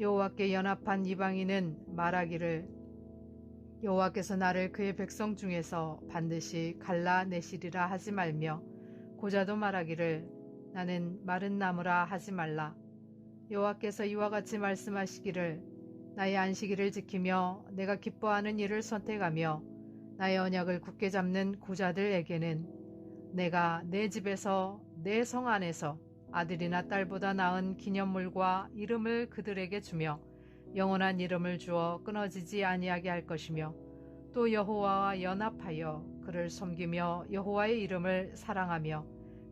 여호와께 연합한 이방인은 말하기를 여호와께서 나를 그의 백성 중에서 반드시 갈라내시리라 하지 말며 고자도 말하기를 나는 마른 나무라 하지 말라. 여호와께서 이와 같이 말씀하시기를 나의 안식일을 지키며 내가 기뻐하는 일을 선택하며 나의 언약을 굳게 잡는 고자들에게는 내가 내 집에서 내 성 안에서 아들이나 딸보다 나은 기념물과 이름을 그들에게 주며 영원한 이름을 주어 끊어지지 아니하게 할 것이며 또 여호와와 연합하여 그를 섬기며 여호와의 이름을 사랑하며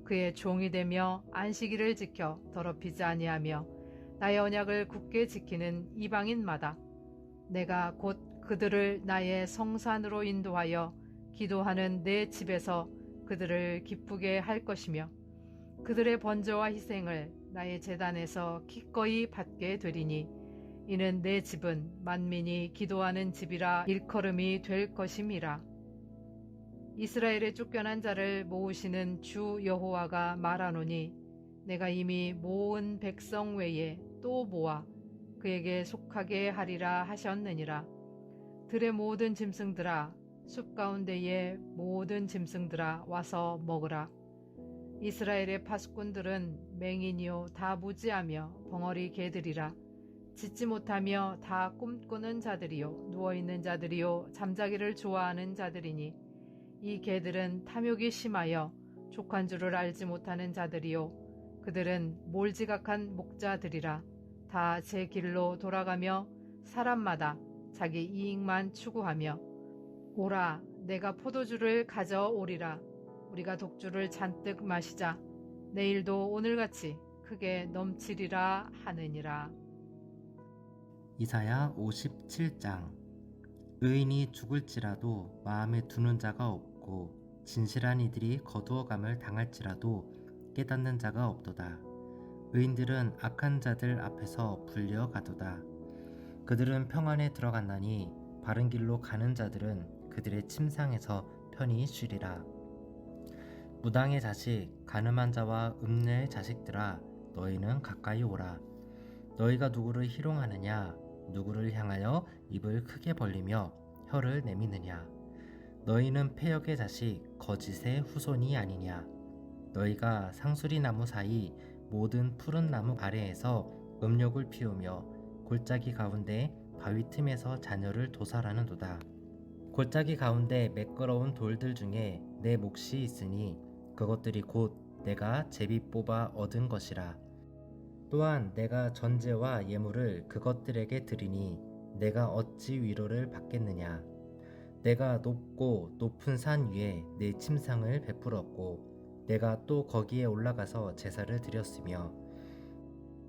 그의 종이 되며 안식일을 지켜 더럽히지 아니하며 나의 언약을 굳게 지키는 이방인마다 내가 곧 그들을 나의 성산으로 인도하여 기도하는 내 집에서 그들을 기쁘게 할 것이며 그들의 번제와 희생을 나의 재단에서 기꺼이 받게 되리니 이는 내 집은 만민이 기도하는 집이라 일컬음이 될 것임이라. 이스라엘의 쫓겨난 자를 모으시는 주 여호와가 말하노니 내가 이미 모은 백성 외에 또 모아 그에게 속하게 하리라 하셨느니라. 들의 모든 짐승들아 숲 가운데의 모든 짐승들아 와서 먹으라. 이스라엘의 파수꾼들은 맹인이요 다 무지하며 벙어리 개들이라. 짖지 못하며 다 꿈꾸는 자들이요 누워있는 자들이요 잠자기를 좋아하는 자들이니. 이 개들은 탐욕이 심하여 족한 줄을 알지 못하는 자들이요 그들은 몰지각한 목자들이라. 다 제 길로 돌아가며 사람마다 자기 이익만 추구하며 오라 내가 포도주를 가져오리라 우리가 독주를 잔뜩 마시자 내일도 오늘같이 크게 넘치리라 하느니라. 이사야 57장 의인이 죽을지라도 마음에 두는 자가 없고 진실한 이들이 거두어감을 당할지라도 깨닫는 자가 없도다. 의인들은 악한 자들 앞에서 불려가도다. 그들은 평안에 들어갔나니 바른 길로 가는 자들은 그들의 침상에서 편히 쉬리라. 무당의 자식, 가늠한 자와 음녀의 자식들아, 너희는 가까이 오라. 너희가 누구를 희롱하느냐? 누구를 향하여 입을 크게 벌리며 혀를 내미느냐? 너희는 폐역의 자식, 거짓의 후손이 아니냐? 너희가 상수리 나무 사이 모든 푸른 나무 아래에서 음욕을 피우며 골짜기 가운데 바위 틈에서 자녀를 도살하는도다. 골짜기 가운데 매끄러운 돌들 중에 내 몫이 있으니 그것들이 곧 내가 제비 뽑아 얻은 것이라. 또한 내가 전제와 예물을 그것들에게 드리니 내가 어찌 위로를 받겠느냐. 내가 높고 높은 산 위에 내 침상을 베풀었고 내가 또 거기에 올라가서 제사를 드렸으며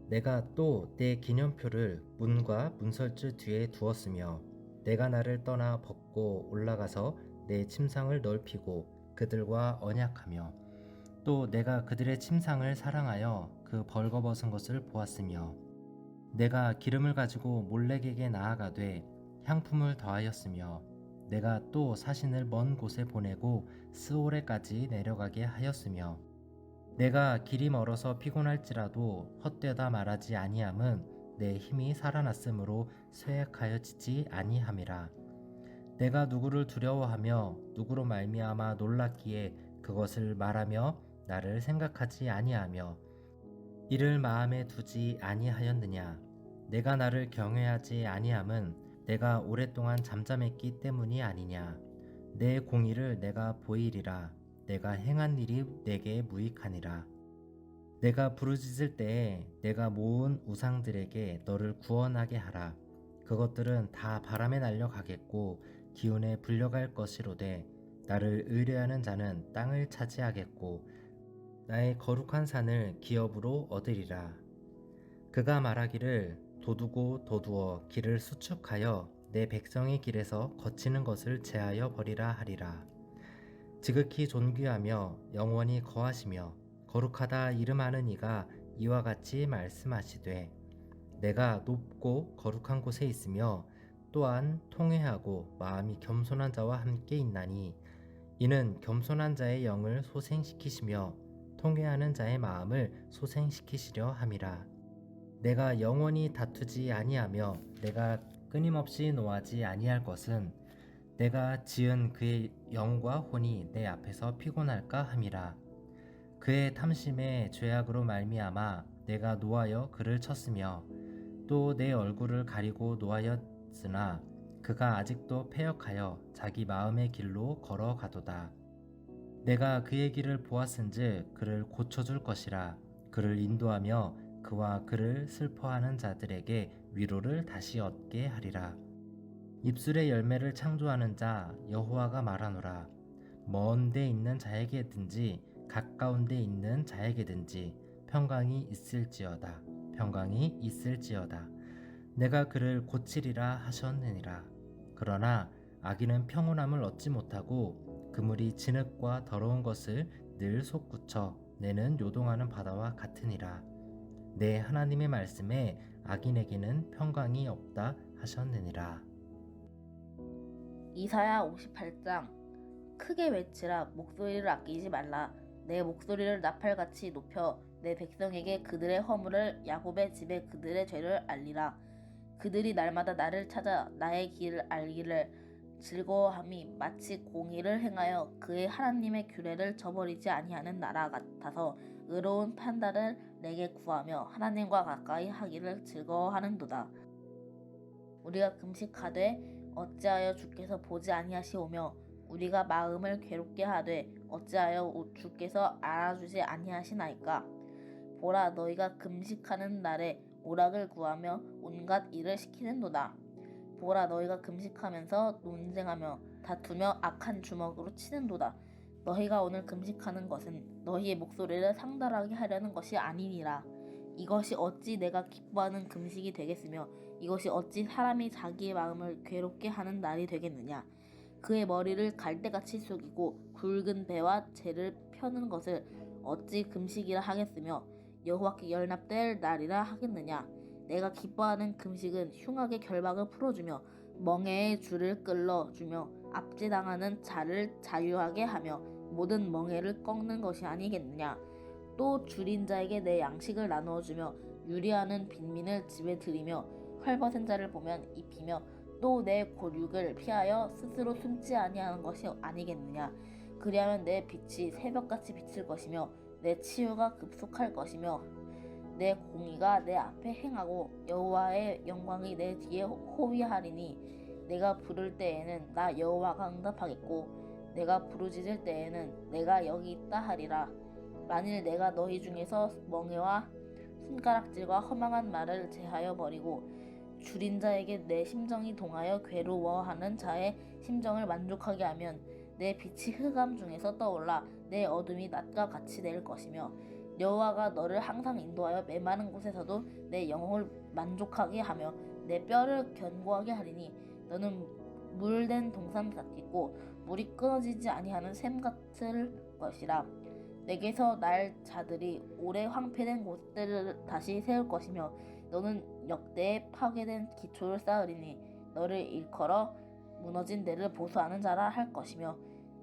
내가 또 내 기념표를 문과 문설주 뒤에 두었으며 내가 나를 떠나 벗고 올라가서 내 침상을 넓히고 그들과 언약하며 또 내가 그들의 침상을 사랑하여 그 벌거벗은 것을 보았으며 내가 기름을 가지고 몰렉에게 나아가되 향품을 더하였으며 내가 또 사신을 먼 곳에 보내고 스오레까지 내려가게 하였으며 내가 길이 멀어서 피곤할지라도 헛되다 말하지 아니함은 내 힘이 살아났으므로 쇠약하여 지지 아니함이라 내가 누구를 두려워하며 누구로 말미암아 놀랐기에 그것을 말하며 나를 생각하지 아니하며 이를 마음에 두지 아니하였느냐? 내가 나를 경외하지 아니함은 내가 오랫동안 잠잠했기 때문이 아니냐? 내 공의를 내가 보이리라. 내가 행한 일이 내게 무익하니라. 내가 부르짖을 때에 내가 모은 우상들에게 너를 구원하게 하라. 그것들은 다 바람에 날려 가겠고 기운에 불려갈 것이로되 나를 의뢰하는 자는 땅을 차지하겠고 나의 거룩한 산을 기업으로 얻으리라. 그가 말하기를 도두고 도두어 길을 수축하여 내 백성의 길에서 거치는 것을 제하여 버리라 하리라. 지극히 존귀하며 영원히 거하시며 거룩하다 이름하는 이가 이와 같이 말씀하시되 내가 높고 거룩한 곳에 있으며 또한 통회하고 마음이 겸손한 자와 함께 있나니 이는 겸손한 자의 영을 소생시키시며 통회하는 자의 마음을 소생시키시려 함이라. 내가 영원히 다투지 아니하며 내가 끊임없이 노하지 아니할 것은 내가 지은 그의 영과 혼이 내 앞에서 피곤할까 함이라. 그의 탐심의 죄악으로 말미암아 내가 노하여 그를 쳤으며 또 내 얼굴을 가리고 노하 였으나 그가 아직도 패역하여 자기 마음의 길로 걸어가도다. 내가 그의 길을 보았은즉 그를 고쳐줄 것이라 그를 인도하며 그와 그를 슬퍼하는 자들에게 위로를 다시 얻게 하리라. 입술의 열매를 창조하는 자 여호와가 말하노라. 먼데 있는 자에게든지 가까운 데 있는 자에게든지 평강이 있을지어다. 평강이 있을지어다. 내가 그를 고치리라 하셨느니라. 그러나 아기는 평온함을 얻지 못하고 그물이 진흙과 더러운 것을 늘 솟구쳐 내는 요동하는 바다와 같으니라. 내 하나님의 말씀에 악인에게는 평강이 없다 하셨느니라. 이사야 58장 크게 외치라 목소리를 아끼지 말라 내 목소리를 나팔같이 높여 내 백성에게 그들의 허물을 야곱의 집에 그들의 죄를 알리라 그들이 날마다 나를 찾아 나의 길을 알기를 즐거워함이 마치 공의를 행하여 그의 하나님의 규례를 저버리지 아니하는 나라 같아서 의로운 판단을 내게 구하며 하나님과 가까이 하기를 즐거워하는도다. 우리가 금식하되 어찌하여 주께서 보지 아니하시오며 우리가 마음을 괴롭게 하되 어찌하여 주께서 알아주지 아니하시나이까? 보라 너희가 금식하는 날에 오락을 구하며 온갖 일을 시키는도다. 보라 너희가 금식하면서 논쟁하며 다투며 악한 주먹으로 치는도다. 너희가 오늘 금식하는 것은 너희의 목소리를 상달하게 하려는 것이 아니니라. 이것이 어찌 내가 기뻐하는 금식이 되겠으며 이것이 어찌 사람이 자기의 마음을 괴롭게 하는 날이 되겠느냐? 그의 머리를 갈대같이 숙이고 굵은 배와 재를 펴는 것을 어찌 금식이라 하겠으며 여호와께 열납될 날이라 하겠느냐? 내가 기뻐하는 금식은 흉악의 결박을 풀어주며 멍에의 줄을 끌어주며 압제당하는 자를 자유하게 하며 모든 멍에를 꺾는 것이 아니겠느냐? 또 줄인 자에게 내 양식을 나누어주며 유리하는 빈민을 집에 들이며 헐벗은 자를 보면 입히며 또 내 고륙을 피하여 스스로 숨지 아니하는 것이 아니겠느냐? 그리하면 내 빛이 새벽같이 비칠 것이며 내 치유가 급속할 것이며 내 공의가 내 앞에 행하고 여호와의 영광이 내 뒤에 호위하리니 내가 부를 때에는 나 여호와가 응답하겠고 내가 부르짖을 때에는 내가 여기 있다 하리라. 만일 내가 너희 중에서 멍에와 손가락질과 허망한 말을 제하여 버리고 줄인 자에게 내 심정이 동하여 괴로워하는 자의 심정을 만족하게 하면 내 빛이 흑암 중에서 떠올라 내 어둠이 낮과 같이 될 것이며 여호와가 너를 항상 인도하여 메마른 곳에서도 내 영혼을 만족하게 하며 내 뼈를 견고하게 하리니 너는 물된 동산 같겠고 물이 끊어지지 아니하는 샘 같을 것이라. 내게서 날 자들이 오래 황폐된 곳들을 다시 세울 것이며 너는 역대에 파괴된 기초를 쌓으리니 너를 일컬어 무너진 데를 보수하는 자라 할 것이며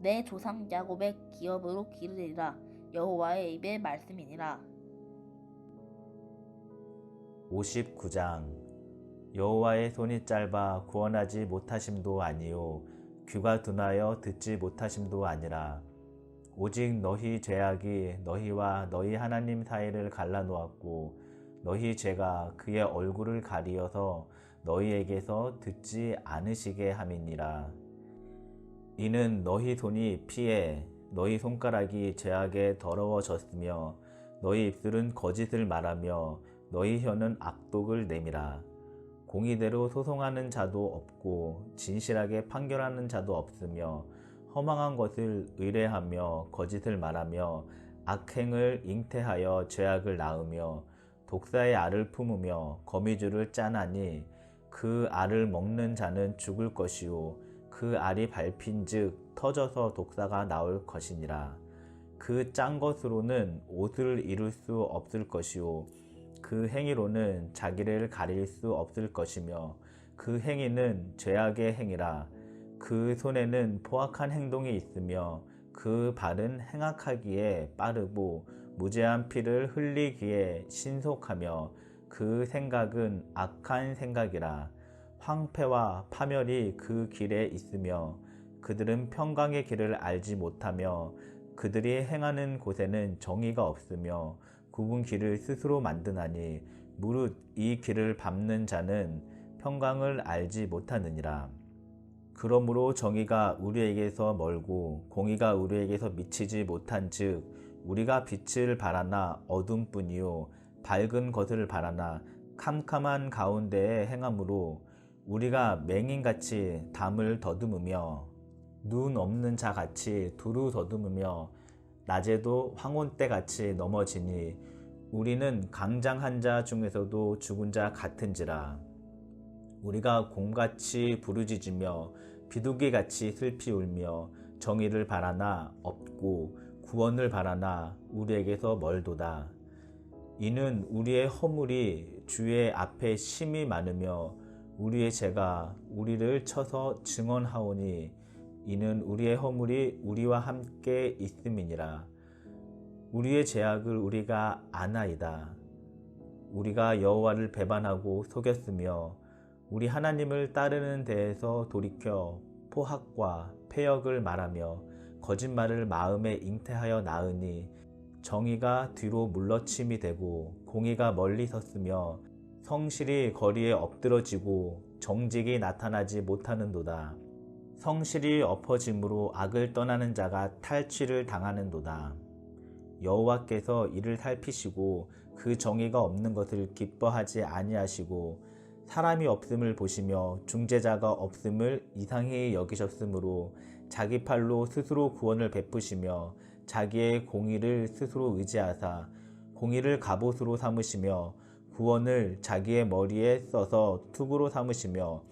내 조상 야곱의 기업으로 기르리라. 여호와의 입의 말씀이니라. 59장. 여호와의 손이 짧아 구원하지 못하심도 아니요 귀가 둔하여 듣지 못하심도 아니라. 오직 너희 죄악이 너희와 너희 하나님 사이를 갈라놓았고 너희 죄가 그의 얼굴을 가리어서 너희에게서 듣지 않으시게 함이니라. 이는 너희 손이 피해 너희 손가락이 죄악에 더러워졌으며 너희 입술은 거짓을 말하며 너희 혀는 악독을 내밀어 공의대로 소송하는 자도 없고 진실하게 판결하는 자도 없으며 허망한 것을 의뢰하며 거짓을 말하며 악행을 잉태하여 죄악을 낳으며 독사의 알을 품으며 거미줄을 짜나니 그 알을 먹는 자는 죽을 것이요 그 알이 밟힌즉 터져서 독사가 나올 것이니라. 그 짠 것으로는 옷을 이룰 수 없을 것이요. 그 행위로는 자기를 가릴 수 없을 것이며 그 행위는 죄악의 행위라. 그 손에는 포악한 행동이 있으며 그 발은 행악하기에 빠르고 무죄한 피를 흘리기에 신속하며 그 생각은 악한 생각이라 황폐와 파멸이 그 길에 있으며 그들은 평강의 길을 알지 못하며 그들이 행하는 곳에는 정의가 없으며 굽은 길을 스스로 만드나니 무릇 이 길을 밟는 자는 평강을 알지 못하느니라. 그러므로 정의가 우리에게서 멀고 공의가 우리에게서 미치지 못한 즉 우리가 빛을 바라나 어둠뿐이요 밝은 것을 바라나 캄캄한 가운데에 행함으로 우리가 맹인같이 담을 더듬으며 눈 없는 자 같이 두루 더듬으며 낮에도 황혼 때 같이 넘어지니 우리는 강장한 자 중에서도 죽은 자 같은지라 우리가 곰같이 부르짖으며 비둘기같이 슬피 울며 정의를 바라나 없고 구원을 바라나 우리에게서 멀도다. 이는 우리의 허물이 주의 앞에 심이 많으며 우리의 죄가 우리를 쳐서 증언하오니 이는 우리의 허물이 우리와 함께 있음이니라. 우리의 죄악을 우리가 아나이다. 우리가 여호와를 배반하고 속였으며 우리 하나님을 따르는 데에서 돌이켜 포학과 폐역을 말하며 거짓말을 마음에 잉태하여 낳으니 정의가 뒤로 물러침이 되고 공의가 멀리 섰으며 성실이 거리에 엎드러지고 정직이 나타나지 못하는도다. 성실이 엎어짐으로 악을 떠나는 자가 탈취를 당하는도다. 여호와께서 이를 살피시고 그 정의가 없는 것을 기뻐하지 아니하시고 사람이 없음을 보시며 중재자가 없음을 이상히 여기셨으므로 자기 팔로 스스로 구원을 베푸시며 자기의 공의를 스스로 의지하사 공의를 갑옷으로 삼으시며 구원을 자기의 머리에 써서 투구로 삼으시며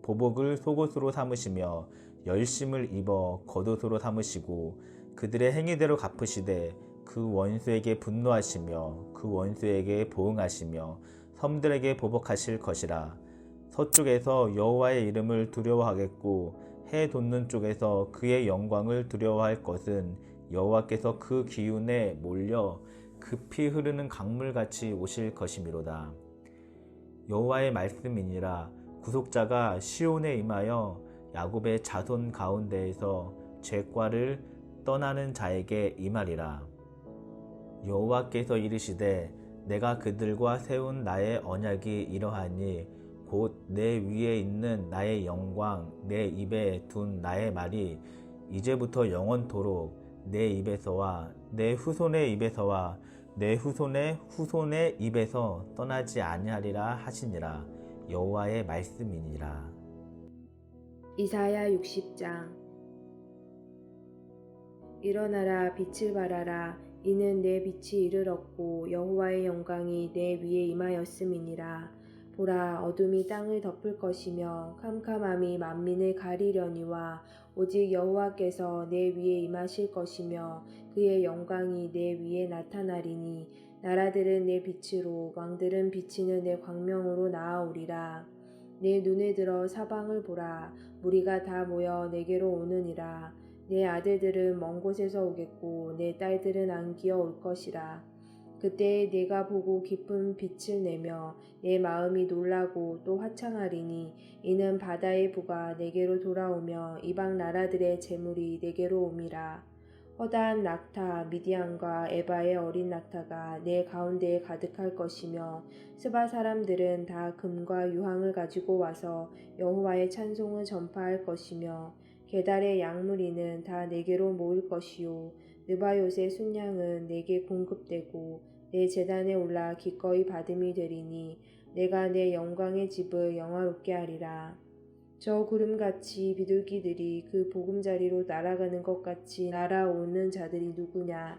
보복을 속옷으로 삼으시며 열심을 입어 겉옷으로 삼으시고 그들의 행위대로 갚으시되 그 원수에게 분노하시며 그 원수에게 보응하시며 섬들에게 보복하실 것이라. 서쪽에서 여호와의 이름을 두려워하겠고 해 돋는 쪽에서 그의 영광을 두려워할 것은 여호와께서 그 기운에 몰려 급히 흐르는 강물같이 오실 것이미로다. 여호와의 말씀이니라. 구속자가 시온에 임하여 야곱의 자손 가운데에서 죄과를 떠나는 자에게 임하리라. 여호와께서 이르시되 내가 그들과 세운 나의 언약이 이러하니 곧 내 위에 있는 나의 영광 내 입에 둔 나의 말이 이제부터 영원토록 내 입에서와 내 후손의 입에서와 내 후손의 후손의 입에서 떠나지 아니하리라 하시니라. 여호와의 말씀이니라. 이사야 60장. 일어나라 빛을 발하라. 이는 내 빛이 이르렀고 여호와의 영광이 내 위에 임하였음이니라 보라 어둠이 땅을 덮을 것이며 캄캄함이 만민을 가리려니와 오직 여호와께서 내 위에 임하실 것이며 그의 영광이 내 위에 나타나리니 나라들은 내 빛으로 왕들은 비치는 내 광명으로 나아오리라. 내 눈에 들어 사방을 보라. 무리가 다 모여 내게로 오느니라. 내 아들들은 먼 곳에서 오겠고 내 딸들은 안기어 올 것이라. 그때 내가 보고 기쁜 빛을 내며 내 마음이 놀라고 또 화창하리니 이는 바다의 부가 내게로 돌아오며 이방 나라들의 재물이 내게로 옴이라. 허다한 낙타 미디안과 에바의 어린 낙타가 내 가운데에 가득할 것이며 스바 사람들은 다 금과 유황을 가지고 와서 여호와의 찬송을 전파할 것이며 게달의 양무리는 다 내게로 모일 것이요 느바요의 순양은 내게 공급되고 내 재단에 올라 기꺼이 받음이 되리니 내가 내 영광의 집을 영화롭게 하리라. 저 구름같이 비둘기들이 그 보금자리로 날아가는 것 같이 날아오는 자들이 누구냐?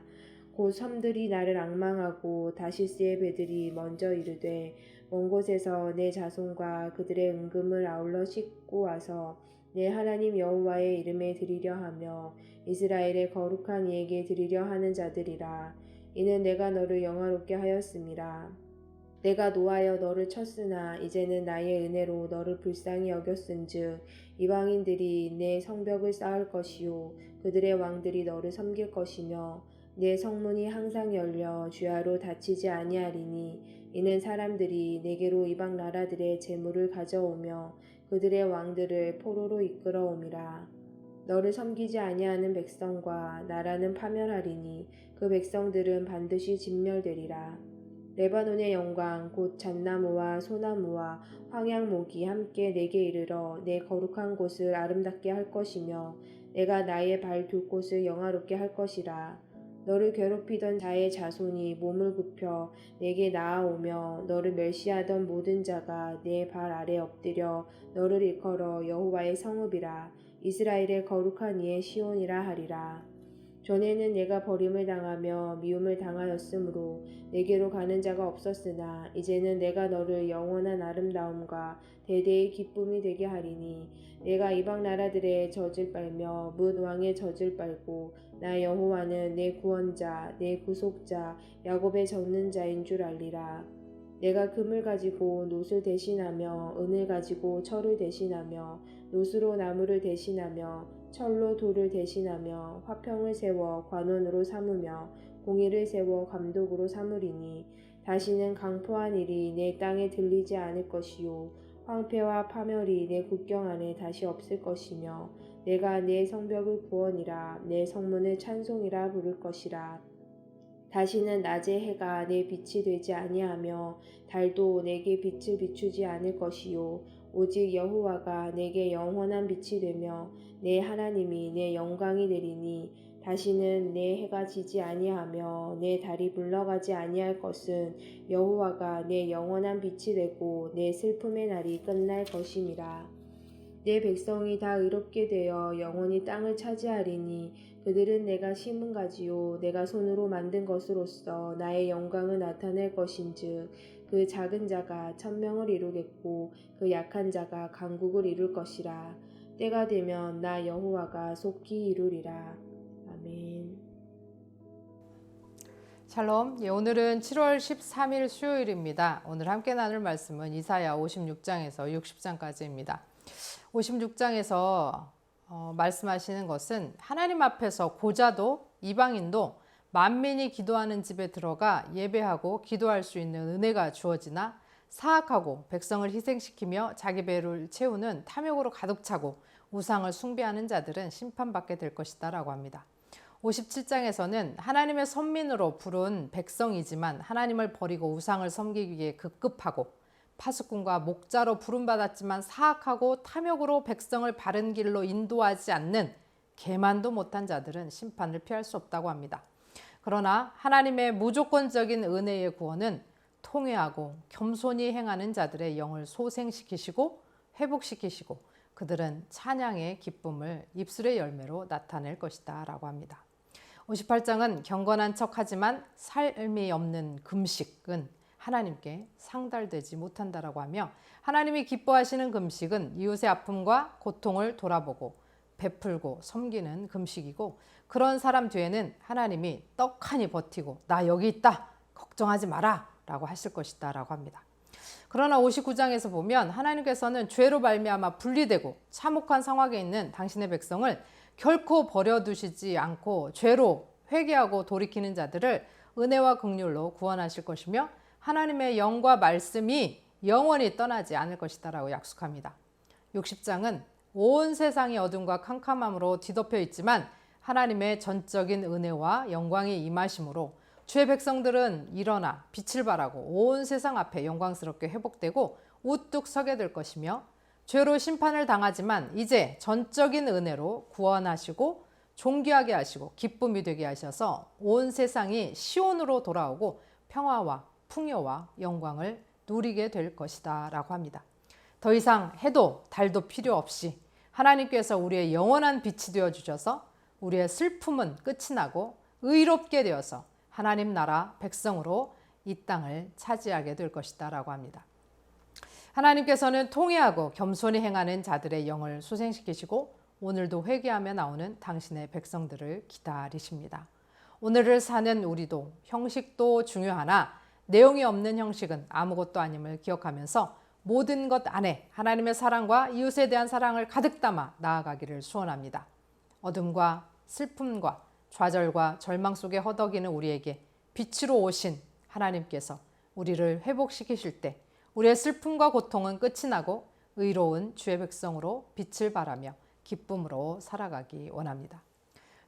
곧 섬들이 나를 악망하고 다시스의 배들이 먼저 이르되 먼 곳에서 내 자손과 그들의 은금을 아울러 싣고 와서 내 하나님 여호와의 이름에 드리려 하며 이스라엘의 거룩한 이에게 드리려 하는 자들이라. 이는 내가 너를 영화롭게 하였음이라. 내가 노하여 너를 쳤으나 이제는 나의 은혜로 너를 불쌍히 여겼은즉 이방인들이 내 성벽을 쌓을 것이요 그들의 왕들이 너를 섬길 것이며 내 성문이 항상 열려 주야로 닫히지 아니하리니 이는 사람들이 내게로 이방 나라들의 재물을 가져오며 그들의 왕들을 포로로 이끌어옴이라 너를 섬기지 아니하는 백성과 나라는 파멸하리니 그 백성들은 반드시 진멸되리라. 레바논의 영광 곧 잣나무와 소나무와 황양목이 함께 내게 이르러 내 거룩한 곳을 아름답게 할 것이며 내가 나의 발 둘 곳을 영화롭게 할 것이라. 너를 괴롭히던 자의 자손이 몸을 굽혀 내게 나아오며 너를 멸시하던 모든 자가 내 발 아래 엎드려 너를 일컬어 여호와의 성읍이라 이스라엘의 거룩한 이의 시온이라 하리라. 전에는 내가 버림을 당하며 미움을 당하였으므로 내게로 가는 자가 없었으나 이제는 내가 너를 영원한 아름다움과 대대의 기쁨이 되게 하리니 내가 이방 나라들의 젖을 빨며 뭇 왕의 젖을 빨고 나 여호와는 내 구원자 내 구속자 야곱의 젖는 자인 줄 알리라 내가 금을 가지고 노을 대신하며 은을 가지고 철을 대신하며 노수로 나무를 대신하며 철로 돌을 대신하며 화평을 세워 관원으로 삼으며 공의를 세워 감독으로 삼으리니 다시는 강포한 일이 내 땅에 들리지 않을 것이요. 황폐와 파멸이 내 국경 안에 다시 없을 것이며 내가 내 성벽을 구원이라 내 성문을 찬송이라 부를 것이라 다시는 낮의 해가 내 빛이 되지 아니하며 달도 내게 빛을 비추지 않을 것이요 오직 여호와가 내게 영원한 빛이 되며 내 하나님이 내 영광이 되리니 다시는 내 해가 지지 아니하며 내 달이 물러가지 아니할 것은 여호와가 내 영원한 빛이 되고 내 슬픔의 날이 끝날 것임이라. 내 백성이 다 의롭게 되어 영원히 땅을 차지하리니 그들은 내가 심은 가지요 내가 손으로 만든 것으로서 나의 영광을 나타낼 것인즉 그 작은 자가 천명을 이루겠고 그 약한 자가 강국을 이룰 것이라 때가 되면 나 여호와가 속히 이루리라 아멘. 샬롬. 예, 오늘은 7월 13일 수요일입니다. 오늘 함께 나눌 말씀은 이사야 56장에서 60장까지입니다. 56장에서 어, 말씀하시는 것은 하나님 앞에서 고자도 이방인도 만민이 기도하는 집에 들어가 예배하고 기도할 수 있는 은혜가 주어지나 사악하고 백성을 희생시키며 자기 배를 채우는 탐욕으로 가득 차고 우상을 숭배하는 자들은 심판받게 될 것이다 라고 합니다. 57장에서는 하나님의 선민으로 부른 백성이지만 하나님을 버리고 우상을 섬기기 위해 급급하고 파수꾼과 목자로 부름받았지만 사악하고 탐욕으로 백성을 바른 길로 인도하지 않는 개만도 못한 자들은 심판을 피할 수 없다고 합니다. 그러나 하나님의 무조건적인 은혜의 구원은 통회하고 겸손히 행하는 자들의 영을 소생시키시고 회복시키시고 그들은 찬양의 기쁨을 입술의 열매로 나타낼 것이다 라고 합니다. 58장은 경건한 척 하지만 삶이 없는 금식은 하나님께 상달되지 못한다라고 하며 하나님이 기뻐하시는 금식은 이웃의 아픔과 고통을 돌아보고 베풀고 섬기는 금식이고 그런 사람 뒤에는 하나님이 떡하니 버티고 나 여기 있다 걱정하지 마라 라고 하실 것이다 라고 합니다. 그러나 59장에서 보면 하나님께서는 죄로 말미암아 분리되고 참혹한 상황에 있는 당신의 백성을 결코 버려두시지 않고 죄로 회개하고 돌이키는 자들을 은혜와 긍휼로 구원하실 것이며 하나님의 영과 말씀이 영원히 떠나지 않을 것이다라고 약속합니다. 60장은 온 세상이 어둠과 캄캄함으로 뒤덮여 있지만 하나님의 전적인 은혜와 영광이 임하심으로 주의 백성들은 일어나 빛을 발하고 온 세상 앞에 영광스럽게 회복되고 우뚝 서게 될 것이며 죄로 심판을 당하지만 이제 전적인 은혜로 구원하시고 존귀하게 하시고 기쁨이 되게 하셔서 온 세상이 시온으로 돌아오고 평화와 풍요와 영광을 누리게 될 것이다 라고 합니다. 더 이상 해도 달도 필요 없이 하나님께서 우리의 영원한 빛이 되어 주셔서 우리의 슬픔은 끝이 나고 의롭게 되어서 하나님 나라 백성으로 이 땅을 차지하게 될 것이다 라고 합니다. 하나님께서는 통회하고 겸손히 행하는 자들의 영을 소생시키시고 오늘도 회개하며 나오는 당신의 백성들을 기다리십니다. 오늘을 사는 우리도 형식도 중요하나 내용이 없는 형식은 아무것도 아님을 기억하면서 모든 것 안에 하나님의 사랑과 이웃에 대한 사랑을 가득 담아 나아가기를 소원합니다. 어둠과 슬픔과 좌절과 절망 속에 허덕이는 우리에게 빛으로 오신 하나님께서 우리를 회복시키실 때 우리의 슬픔과 고통은 끝이 나고 의로운 주의 백성으로 빛을 발하며 기쁨으로 살아가기 원합니다.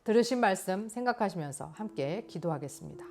들으신 말씀 생각하시면서 함께 기도하겠습니다.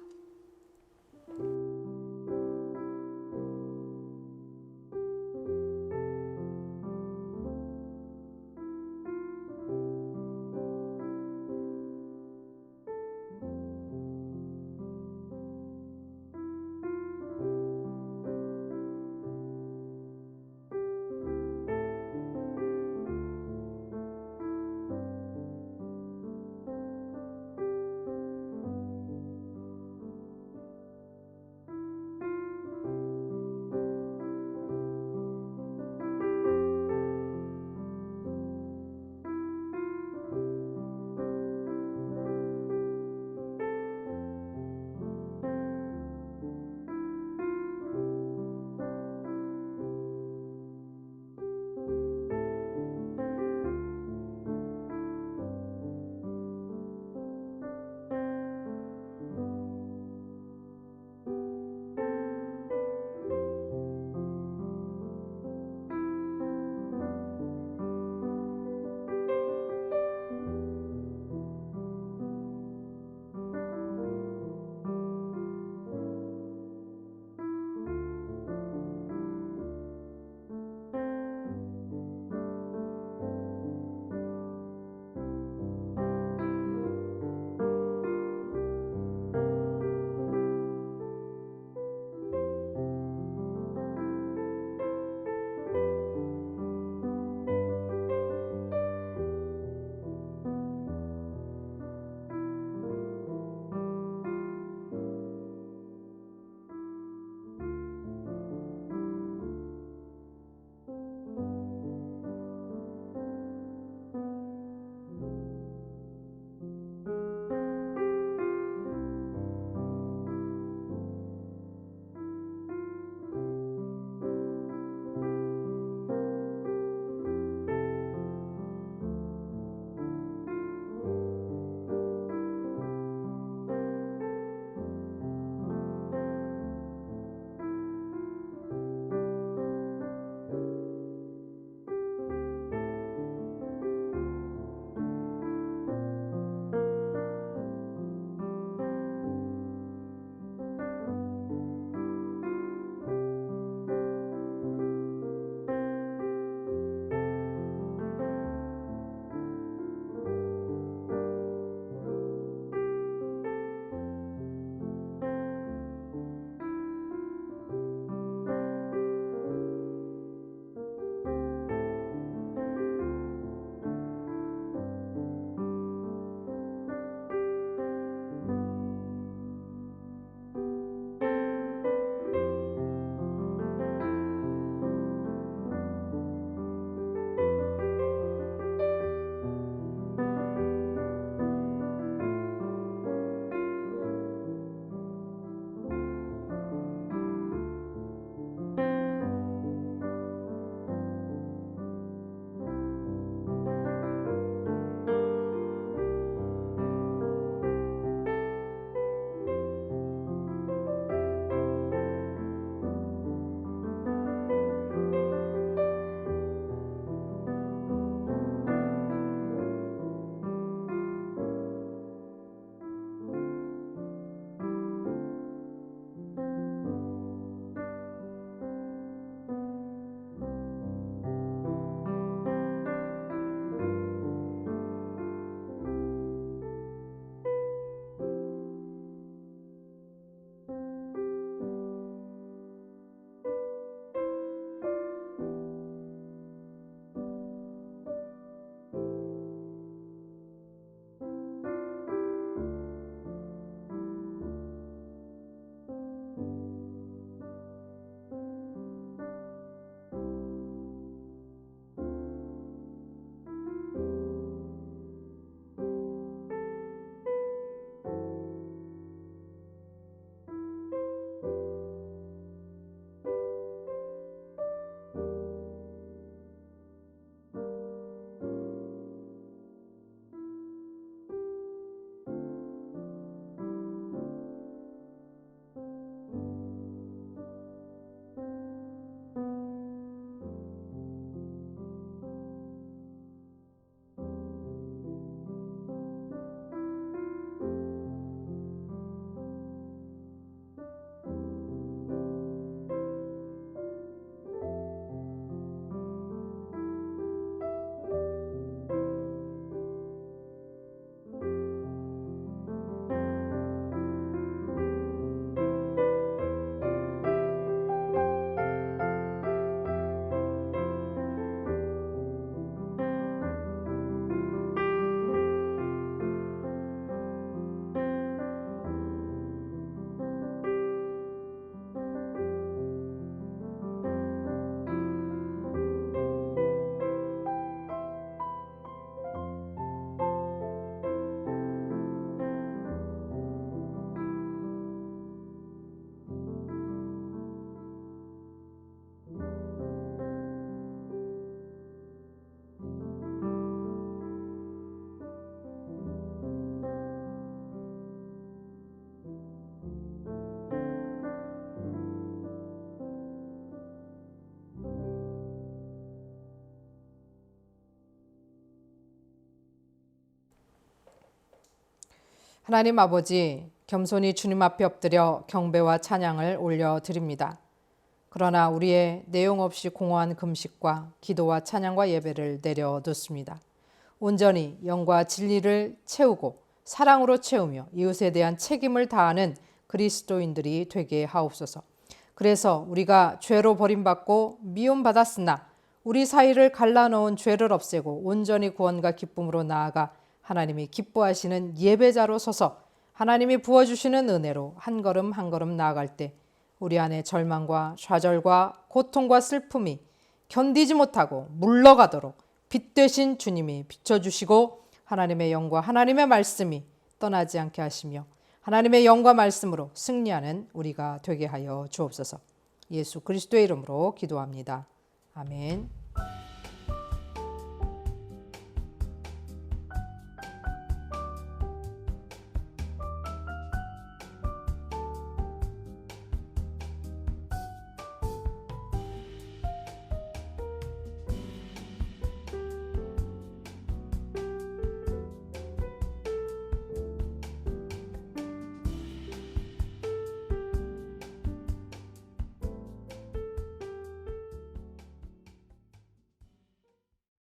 하나님 아버지, 겸손히 주님 앞에 엎드려 경배와 찬양을 올려드립니다. 그러나 우리의 내용 없이 공허한 금식과 기도와 찬양과 예배를 내려놓습니다. 온전히 영과 진리를 채우고 사랑으로 채우며 이웃에 대한 책임을 다하는 그리스도인들이 되게 하옵소서. 그래서 우리가 죄로 버림받고 미움받았으나 우리 사이를 갈라놓은 죄를 없애고 온전히 구원과 기쁨으로 나아가 하나님이 기뻐하시는 예배자로 서서 하나님이 부어주시는 은혜로 한 걸음 한 걸음 나아갈 때 우리 안에 절망과 좌절과 고통과 슬픔이 견디지 못하고 물러가도록 빛 되신 주님이 비춰주시고 하나님의 영과 하나님의 말씀이 떠나지 않게 하시며 하나님의 영과 말씀으로 승리하는 우리가 되게 하여 주옵소서. 예수 그리스도의 이름으로 기도합니다. 아멘.